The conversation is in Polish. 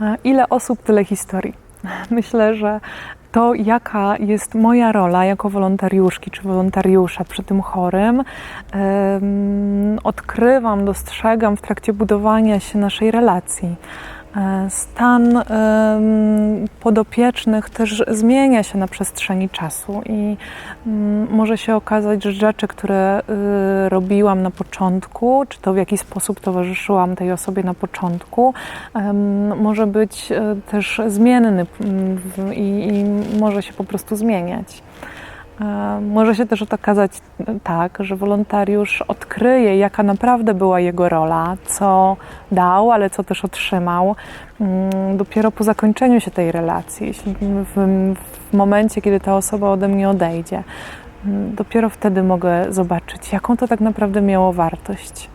E, Ile osób, tyle historii. Myślę, że to, jaka jest moja rola jako wolontariuszki czy wolontariusza przy tym chorym, odkrywam, dostrzegam w trakcie budowania się naszej relacji. E, Stan podopiecznych też zmienia się na przestrzeni czasu i mm, może się okazać, że rzeczy, które y, robiłam na początku, czy to w jaki sposób towarzyszyłam tej osobie na początku, może być e, też zmienny mm, i może się po prostu zmieniać. Może się też okazać e, tak, że wolontariusz odkryje, jaka naprawdę była jego rola, co dał, ale co też otrzymał mm, dopiero po zakończeniu się tej relacji, w, w momencie, kiedy ta osoba ode mnie odejdzie. Mm, Dopiero wtedy mogę zobaczyć, jaką to tak naprawdę miało wartość.